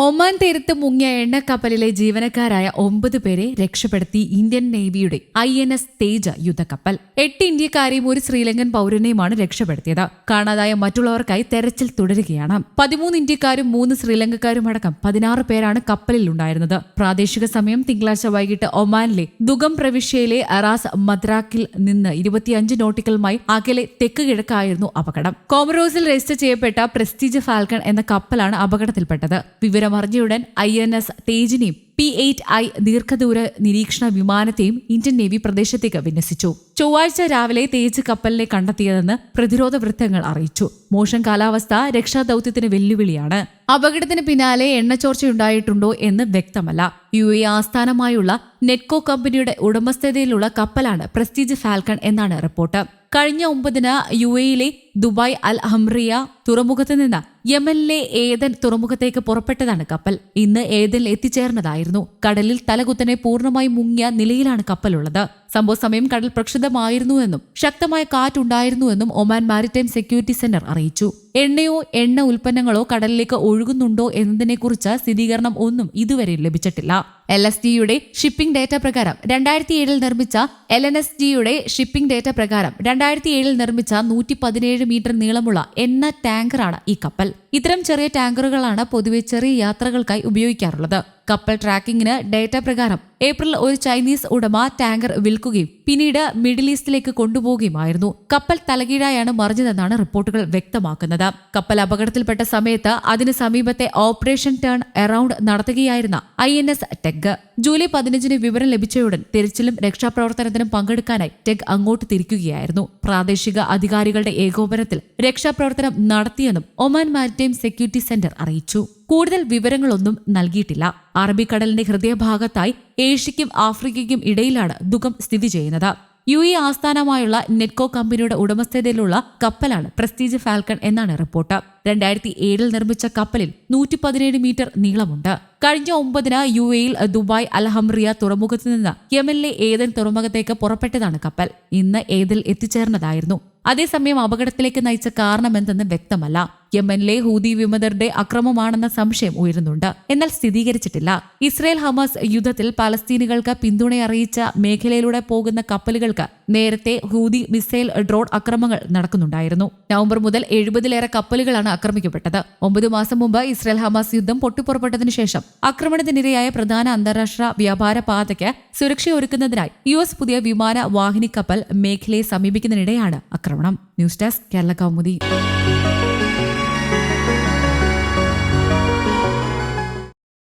Oman തീരത്ത് മുങ്ങിയ എണ്ണക്കപ്പലിലെ ജീവനക്കാരായ ഒമ്പത് പേരെ രക്ഷപ്പെടുത്തി ഇന്ത്യൻ നേവിയുടെ ഐ എൻ എസ് തേജ യുദ്ധക്കപ്പൽ. എട്ട് ഇന്ത്യക്കാരെയും ഒരു ശ്രീലങ്കൻ പൗരനെയുമാണ് രക്ഷപ്പെടുത്തിയത്. കാണാതായ മറ്റുള്ളവർക്കായി തെരച്ചിൽ തുടരുകയാണ്. പതിമൂന്ന് ഇന്ത്യക്കാരും മൂന്ന് ശ്രീലങ്കക്കാരും അടക്കം പതിനാറ് പേരാണ് കപ്പലിൽ ഉണ്ടായിരുന്നത്. പ്രാദേശിക സമയം തിങ്കളാഴ്ച വൈകിട്ട് ഒമാനിലെ ദുഗം പ്രവിശ്യയിലെ അറാസ് മദ്രാക്കിൽ നിന്ന് ഇരുപത്തിയഞ്ച് നോട്ടിക്കൽ മൈൽ അകലെ തെക്ക് കിഴക്കായിരുന്നു അപകടം. കോമറോസിൽ രജിസ്റ്റർ ചെയ്യപ്പെട്ട പ്രസ്റ്റീജ് ഫാൽക്കൺ എന്ന കപ്പലാണ് അപകടത്തിൽപ്പെട്ടത്. വിവരമറിഞ്ഞയുടൻ ഐ എൻ എസ് തേജിനെയും പി എയ്റ്റ് ഐ ദീർഘദൂര നിരീക്ഷണ വിമാനത്തെയും ഇന്ത്യൻ നേവി പ്രദേശത്തേക്ക് വിന്യസിച്ചു. ചൊവ്വാഴ്ച രാവിലെ തേജ് കപ്പലിനെ കണ്ടെത്തിയതെന്ന് പ്രതിരോധ വൃത്തങ്ങൾ അറിയിച്ചു. മോശം കാലാവസ്ഥ രക്ഷാദൌത്യത്തിന് വെല്ലുവിളിയാണ്. അപകടത്തിന് പിന്നാലെ എണ്ണച്ചോർച്ചയുണ്ടായിട്ടുണ്ടോ എന്ന് വ്യക്തമല്ല. യു എ ആസ്ഥാനമായുള്ള നെറ്റ്കോ കമ്പനിയുടെ ഉടമസ്ഥതയിലുള്ള കപ്പലാണ് പ്രസ്റ്റീജ് ഫാൽക്കൺ എന്നാണ് റിപ്പോർട്ട്. കഴിഞ്ഞ ഒമ്പതിന് യു എയിലെ ദുബായ് അൽ അഹ്റിയ തുറമുഖത്ത് നിന്ന് യമനിലെ ഏതൻ തുറമുഖത്തേക്ക് പുറപ്പെട്ടതാണ് കപ്പൽ. ഇന്ന് ഏതനിൽ എത്തിച്ചേർന്നതായിരുന്നു. കടലിൽ തലകുത്തനെ പൂർണമായി മുങ്ങിയ നിലയിലാണ് കപ്പലുള്ളത്. സംഭവ സമയം കടൽ പ്രക്ഷുബ്ധമായിരുന്നുവെന്നും ശക്തമായ കാറ്റുണ്ടായിരുന്നുവെന്നും ഒമാൻ മാരിടൈം സെക്യൂരിറ്റി സെന്റർ അറിയിച്ചു. എണ്ണയോ എണ്ണ ഉൽപ്പന്നങ്ങളോ കടലിലേക്ക് ഒഴുകുന്നുണ്ടോ എന്നതിനെക്കുറിച്ച് സ്ഥിരീകരണം ഒന്നും ഇതുവരെ ലഭിച്ചിട്ടില്ല. എൽ എസ് ഡിയുടെ ഷിപ്പിംഗ് ഡേറ്റ പ്രകാരം രണ്ടായിരത്തി ഏഴിൽ നിർമ്മിച്ച എൽ എൻ എസ് ഡിയുടെ ഷിപ്പിംഗ് ഡേറ്റ പ്രകാരം രണ്ടായിരത്തി ഏഴിൽ നിർമ്മിച്ച നൂറ്റി പതിനേഴ് മീറ്റർ നീളമുള്ള എണ്ണ ടാങ്കറാണ് ഈ കപ്പൽ. ഇത്തരം ചെറിയ ടാങ്കറുകളാണ് പൊതുവെ ചെറിയ യാത്രകൾക്കായി ഉപയോഗിക്കാറുള്ളത്. കപ്പൽ ട്രാക്കിംഗിന് ഡേറ്റ പ്രകാരം ഏപ്രിൽ ഒരു ചൈനീസ് ഉടമ ടാങ്കർ വിൽക്കുകയും പിന്നീട് മിഡിൽ ഈസ്റ്റിലേക്ക് കൊണ്ടുപോവുകയുമായിരുന്നു. കപ്പൽ തലകീഴായാണ് മറിഞ്ഞതെന്നാണ് റിപ്പോർട്ടുകൾ വ്യക്തമാക്കുന്നത്. കപ്പൽ അപകടത്തിൽപ്പെട്ട സമയത്ത് അതിന് സമീപത്തെ ഓപ്പറേഷൻ ടേൺ എറൌണ്ട് നടത്തുകയായിരുന്ന I N S Teg. July പതിനഞ്ചിന് വിവരം ലഭിച്ചയുടൻ തിരച്ചിലും രക്ഷാപ്രവർത്തനത്തിനും പങ്കെടുക്കാനായി ടെഗ് അങ്ങോട്ട് തിരിക്കുകയായിരുന്നു. പ്രാദേശിക അധികാരികളുടെ ഏകോപനത്തിൽ രക്ഷാപ്രവർത്തനം നടത്തിയെന്നും ഒമാൻ മാരിടൈം സെക്യൂരിറ്റി സെന്റർ അറിയിച്ചു. കൂടുതൽ വിവരങ്ങളൊന്നും നൽകിയിട്ടില്ല. അറബിക്കടലിന്റെ ഹൃദയഭാഗത്തായി ഏഷ്യയ്ക്കും ആഫ്രിക്കയ്ക്കും ഇടയിലാണ് ദുഃഖം സ്ഥിതി ചെയ്യുന്നത്. യു എ ആസ്ഥാനമായുള്ള നെറ്റ്കോ കമ്പനിയുടെ ഉടമസ്ഥതയിലുള്ള കപ്പലാണ് പ്രസ്റ്റീജ് ഫാൽക്കൺ എന്നാണ് റിപ്പോർട്ട്. രണ്ടായിരത്തി ഏഴിൽ നിർമ്മിച്ച കപ്പലിൽ നൂറ്റി പതിനേഴ് മീറ്റർ നീളമുണ്ട്. കഴിഞ്ഞ ഒമ്പതിന് യു എയിൽ ദുബായ് അൽഹംറിയ തുറമുഖത്ത് നിന്ന് യമനിലെ ഏതൻ തുറമുഖത്തേക്ക് പുറപ്പെട്ടതാണ് കപ്പൽ. ഇന്ന് ഏതിൽ എത്തിച്ചേർന്നതായിരുന്നു. അതേസമയം അപകടത്തിലേക്ക് നയിച്ച കാരണമെന്തെന്ന് വ്യക്തമല്ല. യമനിലെ ഹൂതി വിമതരുടെ അക്രമമാണെന്ന സംശയം ഉയരുന്നുണ്ട്. എന്നാൽ സ്ഥിരീകരിച്ചിട്ടില്ല. ഇസ്രയേൽ ഹമാസ് യുദ്ധത്തിൽ പലസ്തീനുകൾക്ക് പിന്തുണയറിയിച്ച മേഖലയിലൂടെ പോകുന്ന കപ്പലുകൾക്ക് നേരത്തെ ഹൂതി മിസൈൽ ഡ്രോൺ അക്രമങ്ങൾ നടക്കുന്നുണ്ടായിരുന്നു. നവംബർ മുതൽ എഴുപതിലേറെ കപ്പലുകളാണ് ആക്രമിക്കപ്പെട്ടത്. ഒമ്പത് മാസം മുമ്പ് ഇസ്രയേൽ ഹമാസ് യുദ്ധം പൊട്ടിപ്പുറപ്പെട്ടതിനു ശേഷം ആക്രമണത്തിനിരയായ പ്രധാന അന്താരാഷ്ട്ര വ്യാപാര പാതയ്ക്ക് സുരക്ഷയൊരുക്കുന്നതിനായി യു എസ് പുതിയ വിമാന വാഹിനി കപ്പൽ മേഖലയെ സമീപിക്കുന്നതിനിടെയാണ് ആക്രമണം. News desk Kerala Kaumudi.